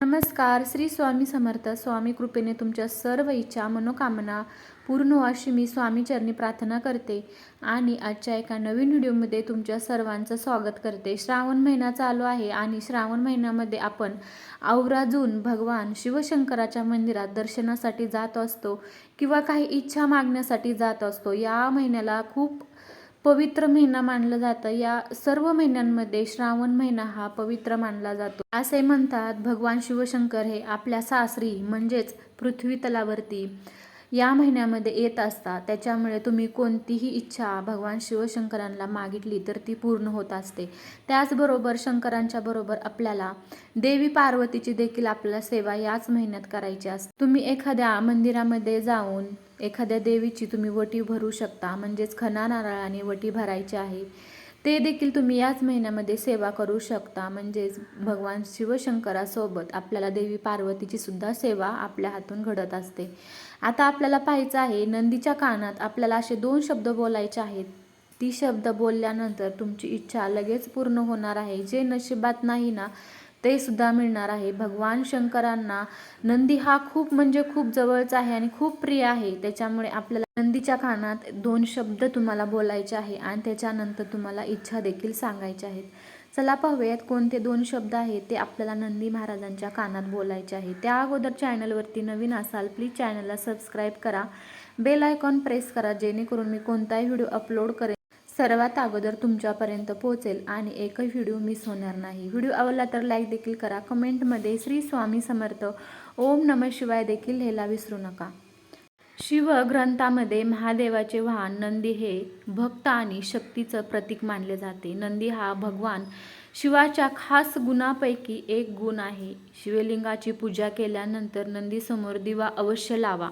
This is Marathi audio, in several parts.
नमस्कार श्री स्वामी समर्थ स्वामी कृपेने तुमच्या सर्व इच्छा मनोकामना पूर्ण हो अशी मी स्वामीचरणी प्रार्थना करते आणि आजच्या एका नवीन व्हिडिओमध्ये तुमच्या सर्वांचं स्वागत करते. श्रावण महिना चालू आहे आणि श्रावण महिन्यामध्ये आपण आवराजून भगवान शिवशंकराच्या मंदिरात दर्शनासाठी जात असतो किंवा काही इच्छा मागण्यासाठी जात असतो. या महिन्याला खूप पवित्र महिना मानलं जातं. या सर्व महिन्यांमध्ये श्रावण महिना हा पवित्र मानला जातो. असे म्हणतात भगवान शिवशंकर हे आपल्या सासरी म्हणजेच पृथ्वी तलावरती या महिन्यामध्ये येत असतात त्याच्यामुळे तुम्ही कोणतीही इच्छा भगवान शिवशंकरांना मागितली तर ती पूर्ण होत असते. त्याचबरोबर शंकरांच्या बरोबर आपल्याला देवी पार्वतीची देखील आपल्याला सेवा याच महिन्यात करायची असते. तुम्ही एखाद्या मंदिरामध्ये जाऊन एखाद्या देवीची तुम्ही वटी भरू शकता म्हणजेच खना नारळाने वटी भरायची आहे. ते देखील तुम्ही याच महिन्यामध्ये सेवा करू शकता. म्हणजेच भगवान शिवशंकरासोबत आपल्याला देवी पार्वतीची सुद्धा सेवा आपल्या हातून घडत असते. आता आपल्याला पाहायचं आहे नंदीच्या कानात आपल्याला असे दोन शब्द बोलायचे आहेत. ती शब्द बोलल्यानंतर तुमची इच्छा लगेच पूर्ण होणार आहे. जे नशिबात नाही ना ते सुद्धा मिळणार आहे. भगवान शंकरांना नंदी हा खूप म्हणजे खूप जवळचा आहे आणि खूप प्रिय आहे. त्याच्यामुळे आपल्याला नंदीच्या कानात दोन शब्द तुम्हाला बोलायचे आहे आणि त्याच्यानंतर तुम्हाला इच्छा देखील सांगायच्या आहेत. चला पाहूयात कोणते दोन शब्द आहेत ते आपल्याला नंदी महाराजांच्या कानात बोलायचे आहे त्या अगोदर चॅनलवरती नवीन असाल प्लीज चॅनलला सबस्क्राईब करा. बेल आयकॉन प्रेस करा जेणेकरून मी कोणताही व्हिडिओ अपलोड करेन सर्वात अगोदर तुमच्यापर्यंत पोहोचेल आणि एकही व्हिडिओ मिस होणार नाही. व्हिडिओ आवडला तर लाईक देखील करा. कमेंटमध्ये श्री स्वामी समर्थ. ओम नम शिवाय देखील लिहायला विसरू नका. शिव ग्रंथामध्ये महादेवाचे वाहन नंदी हे भक्त आणि शक्तीचं प्रतीक मानले जाते. नंदी हा भगवान शिवाच्या खास गुणापैकी एक गुण आहे. शिवलिंगाची पूजा केल्यानंतर नंदीसमोर दिवा अवश्य लावा.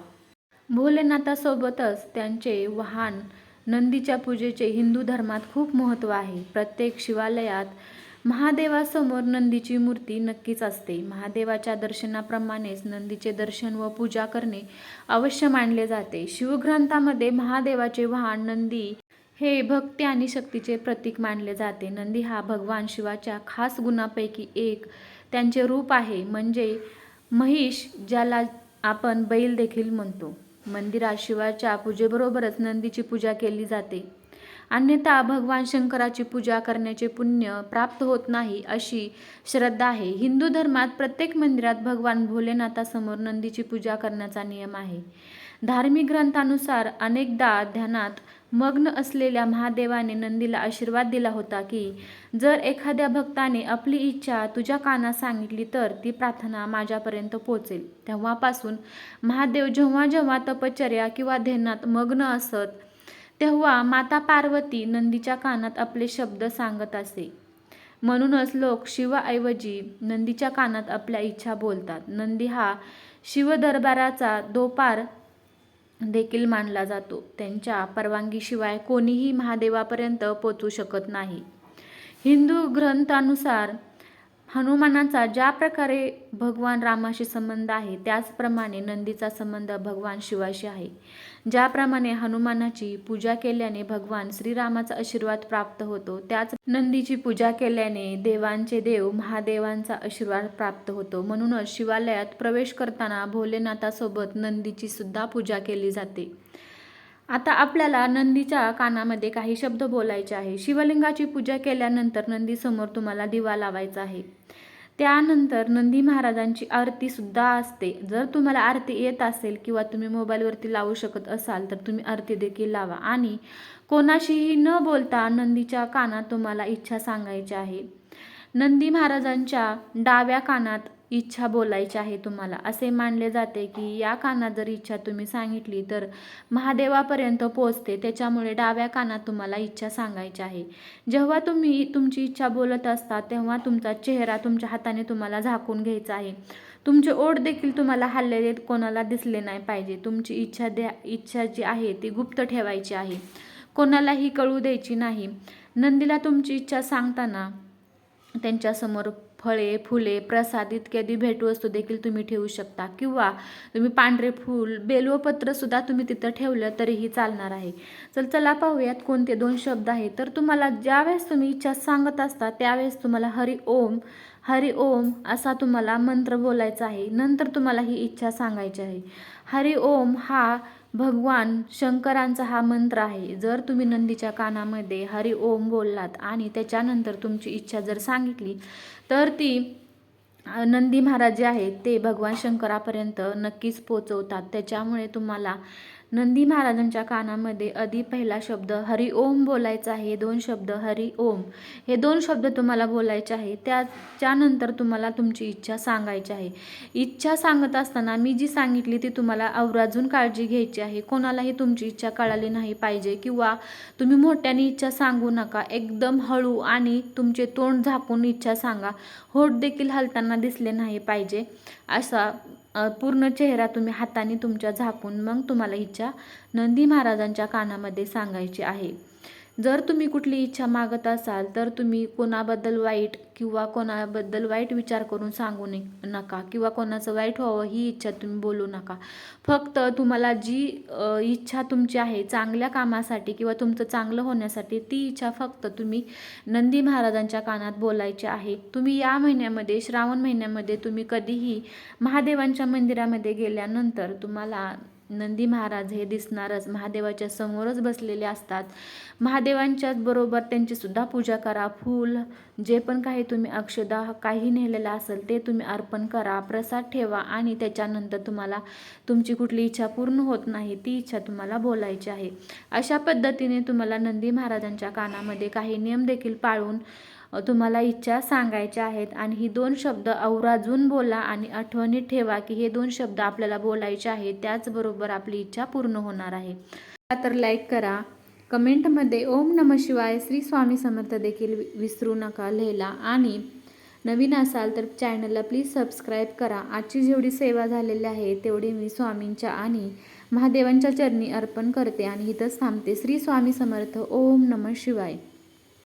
भोलेनाथासोबतच त्यांचे वाहन नंदीच्या पूजेचे हिंदू धर्मात खूप महत्त्व आहे. प्रत्येक शिवालयात महादेवासमोर नंदीची मूर्ती नक्कीच असते. महादेवाच्या दर्शनाप्रमाणेच नंदीचे दर्शन व पूजा करणे अवश्य मानले जाते. शिवग्रंथामध्ये महादेवाचे वाहन नंदी हे भक्ती आणि शक्तीचे प्रतीक मानले जाते. नंदी हा भगवान शिवाच्या खास गुणापैकी एक त्यांचे रूप आहे. म्हणजे महिष ज्याला आपण बैल देखील म्हणतो. मंदिरात शिवाच्या पूजेबरोबरच नंदीची पूजा केली जाते. अन्यथा भगवान शंकराची पूजा करण्याचे पुण्य प्राप्त होत नाही अशी श्रद्धा आहे. हिंदू धर्मात प्रत्येक मंदिरात भगवान भोलेनाथासमोर नंदीची पूजा करण्याचा नियम आहे. धार्मिक ग्रंथानुसार अनेकदा ध्यानात मग्न असलेल्या महादेवाने नंदीला आशीर्वाद दिला होता की जर एखाद्या भक्ताने आपली इच्छा तुझ्या कानात सांगितली तर ती प्रार्थना माझ्यापर्यंत पोचेल तेव्हापासून महादेव जेव्हा जेव्हा तपश्चर्या किंवा ध्यानात मग्न असत तेव्हा माता पार्वती नंदीच्या कानात आपले शब्द सांगत असे. म्हणूनच लोक शिवाऐवजी नंदीच्या कानात आपल्या इच्छा बोलतात. नंदी हा शिवदरबाराचा दोपार देखील मानला जातो. त्यांच्या परवानगीशिवाय कोणीही महादेवापर्यंत पोचू शकत नाही. हिंदू ग्रंथानुसार हनुमानाचा ज्या प्रकारे भगवान रामाशी संबंध आहे त्याचप्रमाणे नंदीचा संबंध भगवान शिवाशी आहे. ज्याप्रमाणे हनुमानाची पूजा केल्याने भगवान श्रीरामाचा आशीर्वाद प्राप्त होतो त्याच नंदीची पूजा केल्याने देवांचे देव महादेवांचा आशीर्वाद प्राप्त होतो. म्हणूनच शिवालयात प्रवेश करताना भोलेनाथासोबत नंदीची सुद्धा पूजा केली जाते. आता आपल्याला नंदीच्या कानामध्ये काही शब्द बोलायचे आहे. शिवलिंगाची पूजा केल्यानंतर नंदीसमोर तुम्हाला दिवा लावायचा आहे. त्यानंतर नंदी महाराजांची आरतीसुद्धा असते. जर तुम्हाला आरती येत असेल किंवा तुम्ही मोबाईलवरती लावू शकत असाल तर तुम्ही आरती देखील लावा. आणि कोणाशीही न बोलता नंदीच्या कानात तुम्हाला इच्छा सांगायची आहे. नंदी महाराजांच्या डाव्या कानात इच्छा बोलायची आहे तुम्हाला. असे मानले जाते की या कानात जर इच्छा तुम्ही सांगितली तर महादेवापर्यंत पोचते त्याच्यामुळे डाव्या कानात तुम्हाला इच्छा सांगायची आहे. जेव्हा तुम्ही तुमची इच्छा बोलत असता तेव्हा तुमचा चेहरा तुमच्या हाताने तुम्हाला झाकून घ्यायचा आहे. तुमचे ओढ देखील तुम्हाला हल्लेले कोणाला दिसले नाही पाहिजे. तुमची इच्छा द्या इच्छा जी आहे ती गुप्त ठेवायची आहे. कोणालाही कळू द्यायची नाही. नंदीला तुमची इच्छा सांगताना त्यांच्यासमोर फळे फुले प्रसाद इत्यादी भेटवस्तू देखील तुम्ही ठेवू शकता. किंवा तुम्ही पांढरे फूल बेलवपत्रसुद्धा तुम्ही तिथं ठेवलं तरीही चालणार आहे. चल चला पाहूयात कोणते दोन शब्द आहेत. तर तुम्हाला ज्यावेळेस तुम्ही इच्छा सांगत असता त्यावेळेस तुम्हाला हरि ओम हरि ओम असा तुम्हाला मंत्र बोलायचा आहे. नंतर तुम्हाला ही इच्छा सांगायची आहे. हरि ओम हा भगवान शंकरांचा हा मंत्र आहे. जर तुम्ही नंदीच्या कानामध्ये हरि ओम बोललात आणि त्याच्यानंतर तुमची इच्छा जर सांगितली तर ती नंदी महाराज जे आहेत ते भगवान शंकरापर्यंत नक्कीच पोचवतात. त्याच्यामुळे तुम्हाला नंदी महाराजांच्या कानामध्ये आधी पहिला शब्द हरि ओम बोलायचा आहे दोन शब्द हरि ओम हे दोन शब्द तुम्हाला बोलायचे आहे त्याच्यानंतर तुम्हाला तुमची इच्छा सांगायची आहे. इच्छा सांगत असताना मी जी सांगितली ती तुम्हाला आवराजून काळजी घ्यायची आहे. कोणालाही तुमची इच्छा कळाली नाही पाहिजे किंवा तुम्ही मोठ्याने इच्छा सांगू नका एकदम हळू आणि तुमचे तोंड झाकून इच्छा सांगा. होट देखील हलताना दिसले नाही पाहिजे. असा पूर्ण चेहरा तुम्ही हाताने तुमच्या झाकून मग तुम्हाला इच्छा नंदी महाराजांच्या कानामध्ये सांगायची आहे. जर तुम्ही कुठली इच्छा मागत असाल तर तुम्ही कोणाबद्दल वाईट किंवा कोणाबद्दल वाईट विचार करून सांगू ने नका किंवा कोणाचं वाईट व्हावं ही इच्छा तुम्ही बोलू नका. फक्त तुम्हाला जी इच्छा तुमची आहे चांगल्या कामासाठी किंवा तुमचं चांगलं होण्यासाठी ती इच्छा फक्त तुम्ही नंदी महाराजांच्या कानात बोलायची आहे. तुम्ही या महिन्यामध्ये श्रावण महिन्यामध्ये तुम्ही कधीही महादेवांच्या मंदिरामध्ये गेल्यानंतर तुम्हाला नंदी महाराज हे दिसणारच महादेवाच्या समोरच बसलेले असतात. महादेवांच्याच बरोबर त्यांची सुद्धा पूजा करा. फूल जे पण काही तुम्ही अक्षदा काही नेलेलं असेल ते तुम्ही अर्पण करा प्रसाद ठेवा आणि त्याच्यानंतर तुम्हाला तुमची कुठली इच्छा पूर्ण होत नाही ती इच्छा तुम्हाला बोलायची आहे. अशा पद्धतीने तुम्हाला नंदी महाराजांच्या कानामध्ये काही नियम देखील पाळून तुम्हाला इच्छा सांगायच्या आहेत आणि ही दोन शब्द अवराजून बोला आणि आठवणीत ठेवा की हे दोन शब्द आपल्याला बोलायचे आहेत. त्याचबरोबर आपली इच्छा पूर्ण होणार आहे. तर लाईक करा. कमेंटमध्ये ओम नम शिवाय श्री स्वामी समर्थ देखील वि- विसरू नका लिहिला. आणि नवीन असाल तर चॅनलला प्लीज सबस्क्राईब करा. आजची जेवढी सेवा झालेली आहे तेवढी मी स्वामींच्या आणि महादेवांच्या चरणी अर्पण करते. आणि इथंच थांबते. श्री स्वामी समर्थ. ओम नम शिवाय.